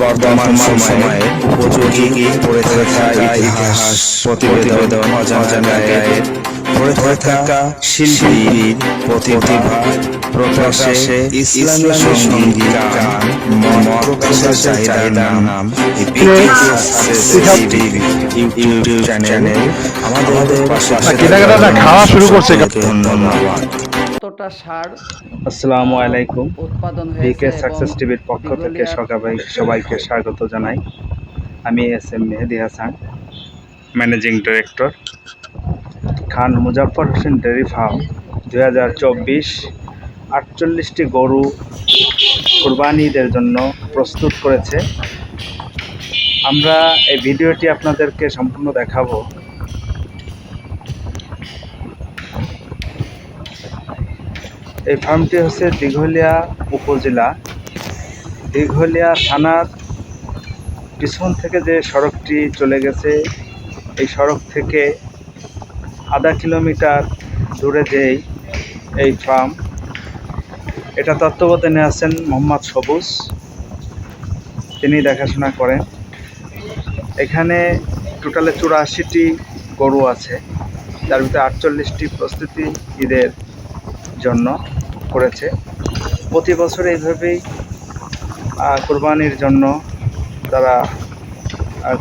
বর্তমান সময়ে উপযোগী পড়ে থাকা ইতিহাস প্রতিবেদন অজানা গায়ের পড়ে থাকা শিল্পীর প্রতিভা প্রকাশে ইসলামী সংগীত গান মন প্রকাশের চাহিদার নাম ইউটিউব চ্যানেল আমাদের পাশে খাওয়া শুরু করছে। ধন্যবাদ। কতটা সার আসসালামু আলাইকুম। উৎপাদন বিকে হয়েছে সাকসেস টিভির পক্ষ থেকে সবাই সবাইকে স্বাগত জানাই। আমি S M Mehedi Hasan managing director. Khan Muzaffar Hossain dairy farm দুই হাজার চব্বিশ আটচল্লিশটি গরু কোরবানিদের জন্য প্রস্তুত করেছে। আমরা এই ভিডিওটি আপনাদেরকে সম্পূর্ণ দেখাবো। এই ফার্মটি হচ্ছে দীঘলিয়া উপজেলা। দীঘলিয়া থানার পিছন থেকে যে সড়কটি চলে গেছে, এই সড়ক থেকে আধা কিলোমিটার দূরে যেই এই ফার্ম, এটা তত্ত্বাবধানে আছেন মোহাম্মদ সবুজ। তিনি দেখাশোনা করেন। এখানে টোটালে চুরাশিটি গরু আছে তার ভিতরে আটচল্লিশটি প্রস্তুতি ঈদের জন্য করেছে। প্রতি বছর এইভাবেই কোরবানির জন্য তারা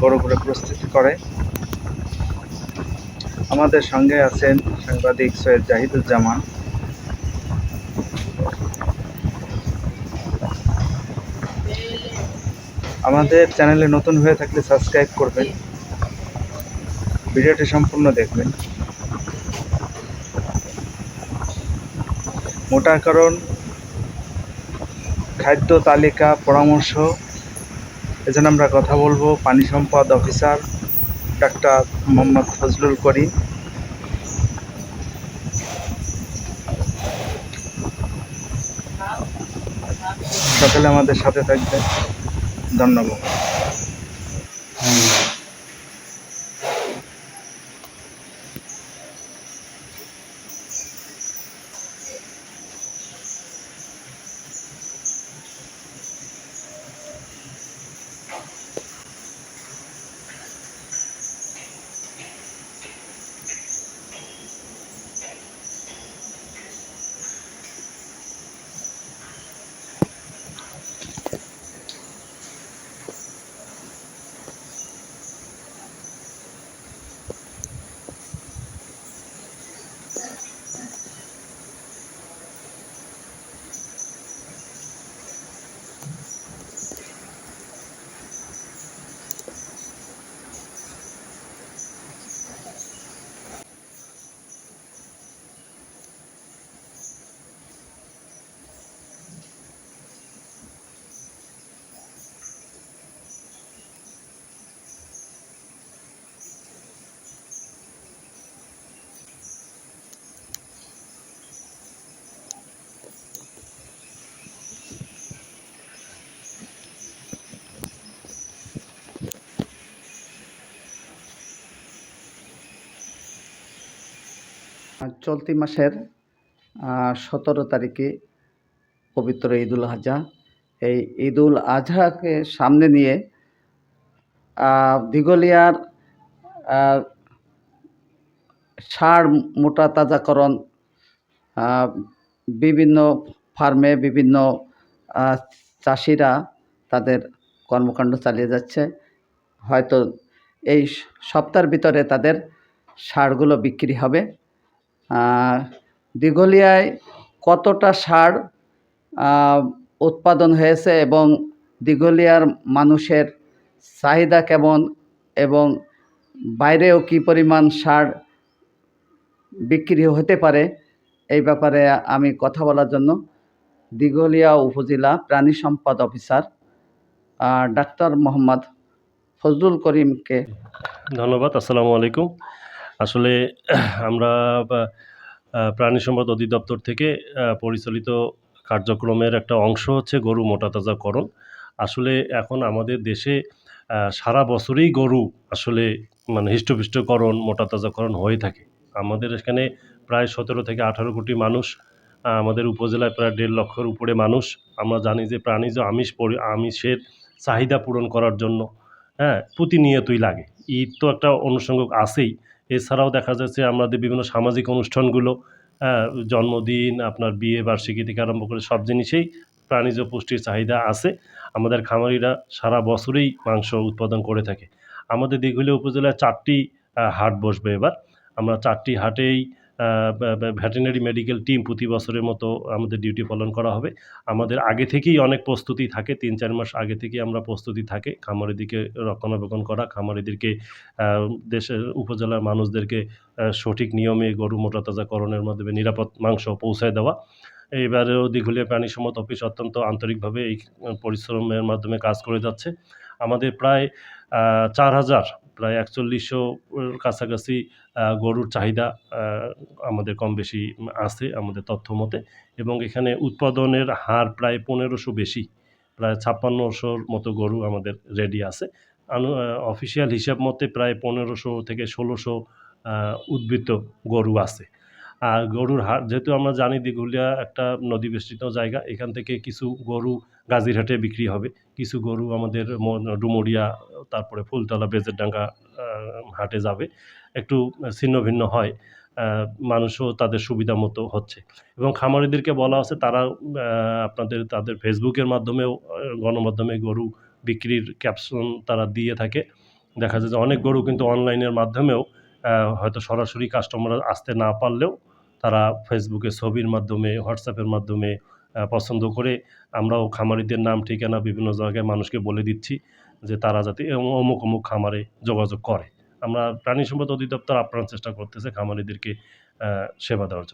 গরুগুলো প্রস্তুতি করে। আমাদের সঙ্গে আছেন সাংবাদিক সৈয়দ জাহিদুজ্জামান। আমাদের চ্যানেলে নতুন হয়ে থাকলে সাবস্ক্রাইব করবেন। ভিডিওটি সম্পূর্ণ দেখবেন। মোটাকরণ খাদ্য তালিকা, পরামর্শ, এজন্য আমরা কথা বলব। পানি সম্পদ অফিসার, ডাক্তার মোহাম্মদ ফজলুল করিম। সকালে আমাদের সাথে থাকবে ধন্যবাদ আর চলতি মাসের সতেরো তারিখে পবিত্র ঈদুল আজহা। এই ঈদুল আজহাকে সামনে নিয়ে আহ, সার মোটা তাজাকরণ বিভিন্ন ফার্মে বিভিন্ন চাষিরা তাদের কর্মকাণ্ড চালিয়ে যাচ্ছে। হয়তো এই সপ্তাহের ভিতরে তাদের সারগুলো বিক্রি হবে। দিঘলিয়ায় কতটা সার উৎপাদন হয়েছে এবং দিঘলিয়ার মানুষের চাহিদা কেমন এবং বাইরেও কি পরিমাণ সার বিক্রি হতে পারে, এই ব্যাপারে আমি কথা বলার জন্য দিঘলিয়া উপজেলা প্রাণী সম্পদ অফিসার ডাক্তার মোহাম্মদ ফজলুল করিমকে ধন্যবাদ, আসসালামু আলাইকুম। আসলে আমরা প্রাণী সম্পদ অধিদপ্তর থেকে পরিচালিত কার্যক্রমের একটা অংশ হচ্ছে গরু মোটাতাজাকরণ আসলে এখন আমাদের দেশে সারা বছরই গরু আসলে মানে হৃষ্টপুষ্টকরণ মোটাতাজাকরণ হয়ে থাকে। আমাদের এখানে প্রায় সতেরো থেকে আঠারো কোটি মানুষ আমাদের উপজেলায় প্রায় দেড় লক্ষের উপরে মানুষ। আমরা জানি যে প্রাণীজ আমিষ পরি, আমিষের চাহিদা পূরণ করার জন্য হ্যাঁ প্রতিনিয়তই লাগে। ঈদ তো একটা অনুষঙ্গ আছেই এছাড়াও দেখা যাচ্ছে আমাদের বিভিন্ন সামাজিক অনুষ্ঠানগুলো হ্যাঁ জন্মদিন, আপনার বিয়ে, বার্ষিকী থেকে আরম্ভ করে সব জিনিসেই প্রাণীজ পুষ্টির চাহিদা আছে। আমাদের খামারিরা সারা বছরেই মাংস উৎপাদন করে থাকে। আমাদের দীঘুলিয়া উপজেলায় চারটি হাট বসবে এবার। আমরা চারটি হাটেই ভেটেরিনারি মেডিকেল টিম প্রতি বছরের মতো আমাদের ডিউটি পালন করা হবে। আমাদের আগে থেকেই অনেক প্রস্তুতি থাকে, তিন চার মাস আগে থেকেই আমরা প্রস্তুতি থাকে, খামারিদিকে রক্ষণাবেক্ষণ করা, খামারিদেরকে দেশের উপজেলার মানুষদেরকে সঠিক নিয়মে গরু মোটা তাজাকরণের মাধ্যমে নিরাপদ মাংস পৌঁছায় দেওয়া। এইবারেও দিঘুলিয়া প্রাণী সম্মত অফিস অত্যন্ত আন্তরিকভাবে এই পরিশ্রমের মাধ্যমে কাজ করে যাচ্ছে। আমাদের প্রায় চার হাজার প্রায় একচল্লিশশো কাছাকাছি গরুর চাহিদা আমাদের কম বেশি আছে আমাদের তথ্য মতে এবং এখানে উৎপাদনের হার প্রায় পনেরোশো বেশি, প্রায় ছাপ্পান্নশোর মতো গরু আমাদের রেডি আছে। আনু অফিসিয়াল হিসাব মতে প্রায় পনেরোশো থেকে ষোলোশো উদ্বৃত্ত গরু আছে। আর গরুর হাট যেহেতু আমরা জানি দিঘুলিয়া একটা নদী বেষ্টিত জায়গা, এখান থেকে কিছু গরু গাজীরহাটে বিক্রি হবে, কিছু গরু আমাদের ডুমুরিয়া তারপরে ফুলতলা বেজেরডাঙ্গা আহ, হাটে যাবে। একটু ছিন্ন ভিন্ন হয় মানুষও তাদের সুবিধা মতো হচ্ছে। এবং খামারিদেরকে বলা আছে তারা আপনাদের তাদের ফেসবুকের মাধ্যমেও গণমাধ্যমে গরু বিক্রির ক্যাপশন তারা দিয়ে থাকে। দেখা যায় যে অনেক গরু কিন্তু অনলাইনের মাধ্যমেও হয়তো সরাসরি কাস্টমার আসতে না পারলেও তারা ফেসবুকে ছবির মাধ্যমে হোয়াটসঅ্যাপের মাধ্যমে পছন্দ করে। আমরাও খামারিদের নাম ঠিকানা বিভিন্ন জায়গায় মানুষকে বলে দিচ্ছি। যে তারা যাতে অমুক অমুক খামারে যোগাযোগ করে। আমরা প্রাণী সম্পদ অধিদপ্তর আপ্রাণ চেষ্টা করতেছে খামারিদেরকে সেবা দেওয়ার জন্য।